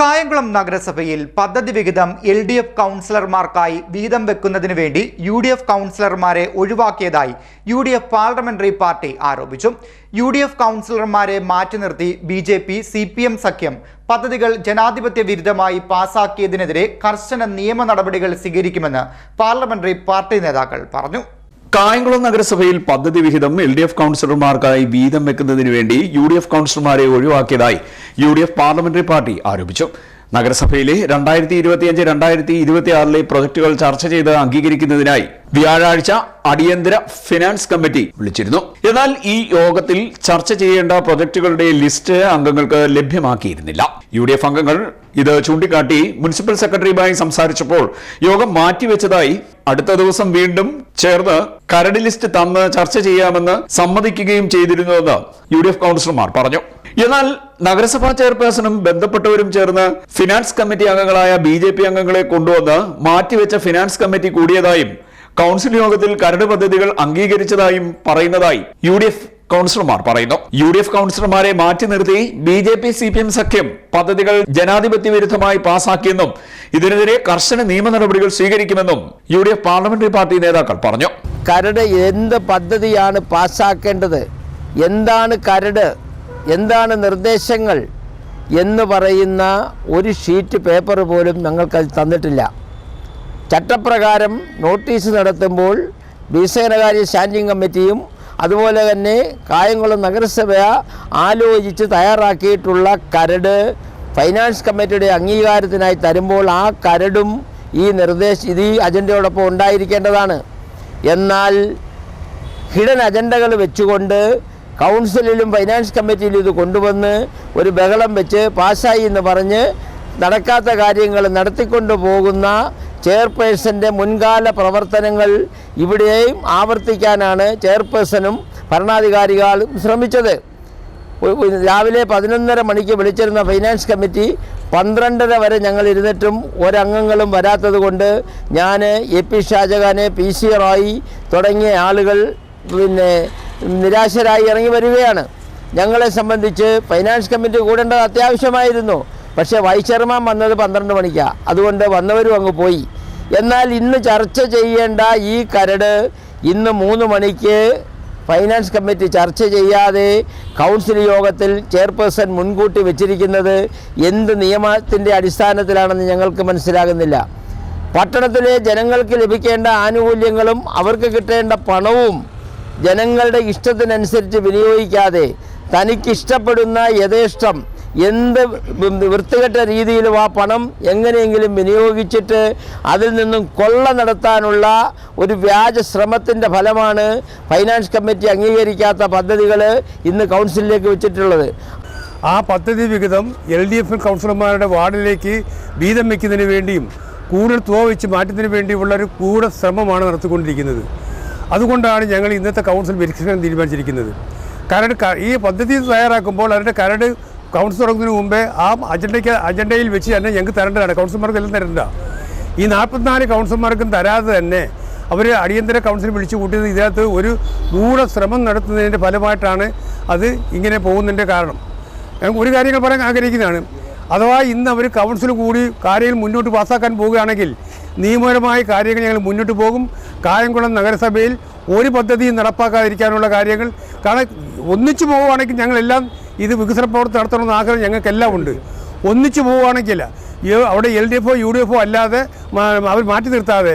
കായംകുളം നഗരസഭയിൽ പദ്ധതി വിഹിതം എൽ ഡി എഫ് കൗൺസിലർമാർക്കായി വീതം വെക്കുന്നതിന് വേണ്ടി യു ഡി എഫ് കൗൺസിലർമാരെ ഒഴിവാക്കിയതായി U D F parliamentary party ആരോപിച്ചു. യു ഡി എഫ് കൗൺസിലർമാരെ മാറ്റി നിർത്തി B J P C P M സഖ്യം പദ്ധതികൾ ജനാധിപത്യ വിരുദ്ധമായി പാസാക്കിയതിനെതിരെ കർശന നിയമ നടപടികൾ സ്വീകരിക്കുമെന്ന് പാർലമെന്ററി പാർട്ടി നേതാക്കൾ പറഞ്ഞു. കായംകുളം നഗരസഭയിൽ പദ്ധതി വിഹിതം എൽ ഡി എഫ് കൌൺസിലർമാർക്കായി വീതം വെക്കുന്നതിന് വേണ്ടി യു ഡി എഫ് കൌൺസിലർമാരെ ഒഴിവാക്കിയതായി U D F parliamentary party ആരോപിച്ചു. നഗരസഭയിലെ രണ്ടായിരത്തി ഇരുപത്തിയഞ്ച് രണ്ടായിരത്തി ഇരുപത്തിയാറിലെ പ്രൊജക്ടുകൾ ചർച്ച ചെയ്ത് അംഗീകരിക്കുന്നതിനായി വ്യാഴാഴ്ച അടിയന്തര ഫിനാൻസ് കമ്മിറ്റി വിളിച്ചിരുന്നു. എന്നാൽ ഈ യോഗത്തിൽ ചർച്ച ചെയ്യേണ്ട പ്രൊജക്ടുകളുടെ ലിസ്റ്റ് അംഗങ്ങൾക്ക് ലഭ്യമാക്കിയിരുന്നില്ല. യു ഡി എഫ് അംഗങ്ങൾ ഇത് ചൂണ്ടിക്കാട്ടി മുനിസിപ്പൽ സെക്രട്ടറിയുമായി സംസാരിച്ചപ്പോൾ യോഗം മാറ്റിവെച്ചതായി അടുത്ത ദിവസം വീണ്ടും ചേർന്ന് കരട് ലിസ്റ്റ് തന്ന് ചർച്ച ചെയ്യാമെന്ന് സമ്മതിക്കുകയും ചെയ്തിരുന്നുവെന്ന് യു ഡി എഫ് കൗൺസിലർമാർ പറഞ്ഞു. എന്നാൽ നഗരസഭാ ചെയർപേഴ്സണും ബന്ധപ്പെട്ടവരും ചേർന്ന് ഫിനാൻസ് കമ്മിറ്റി അംഗങ്ങളായ ബി ജെ പി അംഗങ്ങളെ കൊണ്ടുവന്ന് മാറ്റിവെച്ച ഫിനാൻസ് കമ്മിറ്റി കൂടിയതായും കൗൺസിൽ യോഗത്തിൽ കരട് പദ്ധതികൾ അംഗീകരിച്ചതായും പറയുന്നതായി യു ഡി എഫ് കൗൺസിലർമാർ പറയുന്നു. യു ഡി എഫ് കൗൺസിലർമാരെ മാറ്റി നിർത്തി B J P C P M സഖ്യം പദ്ധതികൾ ജനാധിപത്യ വിരുദ്ധമായി പാസാക്കിയെന്നും ഇതിനെതിരെ കർശന നിയമ നടപടികൾ സ്വീകരിക്കുമെന്നും U D F parliamentary party നേതാക്കൾ പറഞ്ഞു. കരട് എന്ത് പദ്ധതിയാണ് പാസാക്കേണ്ടത്? എന്താണ് കരട്? എന്താണ് നിർദ്ദേശങ്ങൾ? എന്ന് പറയുന്ന ഒരു ഷീറ്റ് പേപ്പർ പോലും ഞങ്ങൾക്കത് തന്നിട്ടില്ല. ചട്ടപ്രകാരം നോട്ടീസ് നടത്തുമ്പോൾ വികസനകാര്യ സ്റ്റാൻഡിംഗ് കമ്മിറ്റിയും അതുപോലെ തന്നെ കായംകുളം നഗരസഭ ആലോചിച്ച് തയ്യാറാക്കിയിട്ടുള്ള കരട് ഫൈനാൻസ് കമ്മിറ്റിയുടെ അംഗീകാരത്തിനായി തരുമ്പോൾ ആ കരടും ഈ നിർദ്ദേശ ഇത് ഈ അജണ്ടയോടൊപ്പം ഉണ്ടായിരിക്കേണ്ടതാണ്. എന്നാൽ ഹിഡൻ അജണ്ടകൾ വെച്ചുകൊണ്ട് കൗൺസിലിലും ഫൈനാൻസ് കമ്മിറ്റിയിലും ഇത് കൊണ്ടുവന്ന് ഒരു ബഹളം വെച്ച് പാസ്സായി എന്ന് പറഞ്ഞ് നടക്കാത്ത കാര്യങ്ങൾ നടത്തിക്കൊണ്ടു പോകുന്ന ചെയർപേഴ്സന്റെ മുൻകാല പ്രവർത്തനങ്ങൾ ഇവിടെയും ആവർത്തിക്കാനാണ് ചെയർപേഴ്സണും ഭരണാധികാരികളും ശ്രമിച്ചത്. രാവിലെ പതിനൊന്നര മണിക്ക് വിളിച്ചിരുന്ന ഫൈനാൻസ് കമ്മിറ്റി പന്ത്രണ്ടര വരെ ഞങ്ങൾ ഇരുന്നിട്ടും ഒരംഗങ്ങളും വരാത്തത് കൊണ്ട് ഞാൻ എ പി ഷാജഹാനെ പി സി റോയി തുടങ്ങിയ ആളുകൾ പിന്നെ നിരാശരായി ഇറങ്ങി വരികയാണ്. ഞങ്ങളെ സംബന്ധിച്ച് ഫൈനാൻസ് കമ്മിറ്റി കൂടേണ്ടത് അത്യാവശ്യമായിരുന്നു. പക്ഷേ വൈസ് ചെയർമാൻ വന്നത് പന്ത്രണ്ട് മണിക്കാണ് അതുകൊണ്ട് വന്നവരും അങ്ങ് പോയി. എന്നാൽ ഇന്ന് ചർച്ച ചെയ്യേണ്ട ഈ കരട് ഇന്ന് മൂന്ന് മണിക്ക് ഫൈനാൻസ് കമ്മിറ്റി ചർച്ച ചെയ്യാതെ കൗൺസിൽ യോഗത്തിൽ ചെയർപേഴ്സൺ മുൻകൂട്ടി വെച്ചിരിക്കുന്നത് എന്ത് നിയമത്തിന്റെ അടിസ്ഥാനത്തിലാണെന്ന് ഞങ്ങൾക്ക് മനസ്സിലാകുന്നില്ല. പട്ടണത്തിലെ ജനങ്ങൾക്ക് ലഭിക്കേണ്ട ആനുകൂല്യങ്ങളും അവർക്ക് കിട്ടേണ്ട പണവും ജനങ്ങളുടെ ഇഷ്ടത്തിനനുസരിച്ച് വിനിയോഗിക്കാതെ തനിക്കിഷ്ടപ്പെടുന്ന യഥേഷ്ടം എന്ത് വൃത്തികെട്ട രീതിയിലും ആ പണം എങ്ങനെയെങ്കിലും വിനിയോഗിച്ചിട്ട് അതിൽ നിന്നും കൊള്ള നടത്താനുള്ള ഒരു വ്യാജ ശ്രമത്തിന്റെ ഫലമാണ് ഫൈനാൻസ് കമ്മിറ്റി അംഗീകരിക്കാത്ത പദ്ധതികൾ ഇന്ന് കൗൺസിലിലേക്ക് വെച്ചിട്ടുള്ളത്. ആ പദ്ധതി വിഹിതം എൽ ഡി എഫ് കൗൺസിലർമാരുടെ വാർഡിലേക്ക് വീതം വയ്ക്കുന്നതിന് വേണ്ടിയും കൂടുതൽ തുക വെച്ച് മാറ്റുന്നതിന് വേണ്ടിയുള്ള ഒരു കൂടെ ശ്രമമാണ് നടത്തിക്കൊണ്ടിരിക്കുന്നത്. അതുകൊണ്ടാണ് ഞങ്ങൾ ഇന്നത്തെ കൗൺസിൽ പരിഷ്കരിക്കാൻ തീരുമാനിച്ചിരിക്കുന്നത്. കരട് ഈ പദ്ധതി തയ്യാറാക്കുമ്പോൾ അതിന്റെ കരട് കൗൺസിൽ തുടങ്ങുന്നതിന് മുമ്പേ ആ അജണ്ടയ്ക്ക് അജണ്ടയിൽ വെച്ച് തന്നെ ഞങ്ങൾക്ക് തരേണ്ടതാണ്. കൗൺസിലർമാർക്ക് എല്ലാം തരേണ്ട ഈ നാൽപ്പത്തിനാല് കൗൺസിലർമാർക്കും തരാതെ തന്നെ അവർ അടിയന്തര കൗൺസിൽ വിളിച്ചു കൂട്ടിയത് ഇതിനകത്ത് ഒരു ഗൂഢ ശ്രമം നടത്തുന്നതിന്റെ ഫലമായിട്ടാണ് അത് ഇങ്ങനെ പോകുന്നതിന്റെ കാരണം. ഒരു കാര്യങ്ങൾ പറയാൻ ആഗ്രഹിക്കുന്നതാണ്. അഥവാ ഇന്ന് അവർ കൗൺസിൽ കൂടി കാര്യങ്ങൾ മുന്നോട്ട് പാസ്സാക്കാൻ പോവുകയാണെങ്കിൽ നിയമപരമായ കാര്യങ്ങൾ ഞങ്ങൾ മുന്നോട്ട് പോകും. കായംകുളം നഗരസഭയിൽ ഒരു പദ്ധതിയും നടപ്പാക്കാതിരിക്കാനുള്ള കാര്യങ്ങൾ കാരണം ഒന്നിച്ചു പോവുകയാണെങ്കിൽ ഞങ്ങളെല്ലാം ഇത് വികസന പ്രവർത്തനം നടത്തണമെന്ന് ആഗ്രഹം ഞങ്ങൾക്കെല്ലാം ഉണ്ട്. ഒന്നിച്ചു പോവുകയാണെങ്കിൽ അവിടെ എൽ ഡി എഫോ യു ഡി എഫോ അല്ലാതെ അവർ മാറ്റി നിർത്താതെ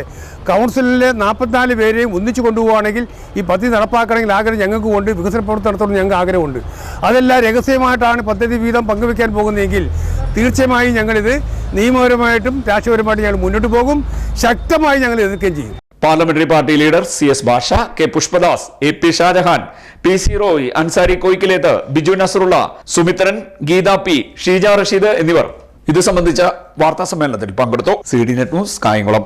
കൗൺസിലിലെ നാൽപ്പത്തിനാല് പേരെയും ഒന്നിച്ചു കൊണ്ടുപോവുകയാണെങ്കിൽ ഈ പദ്ധതി നടപ്പാക്കണമെങ്കിൽ ആഗ്രഹം ഞങ്ങൾക്ക് ഉണ്ട് വികസന പ്രവർത്തനം നടത്തണം ഞങ്ങൾക്ക് ആഗ്രഹമുണ്ട്. അതെല്ലാം രഹസ്യമായിട്ടാണ് പദ്ധതി വീതം പങ്കുവെക്കാൻ പോകുന്നതെങ്കിൽ തീർച്ചയായും ഞങ്ങളിത് നിയമപരമായിട്ടും രാഷ്ട്രീയപരമായിട്ടും ഞങ്ങൾ മുന്നോട്ട് പോകും. ശക്തമായി ഞങ്ങൾ എതിർക്കുകയും ചെയ്യും. Parliamentary party leader C S Bhasha K Pushpadas A P Shajahan P C Roy Ansari Koyikkileth Biju Nasarulla Sumithran Geetha P Sheeja Rasheed എന്നിവർ. ഇത് സംബന്ധിച്ച വാർത്താ സമ്മേളനത്തിൽ പങ്കെടുത്തു. C D net news Kayamkulam.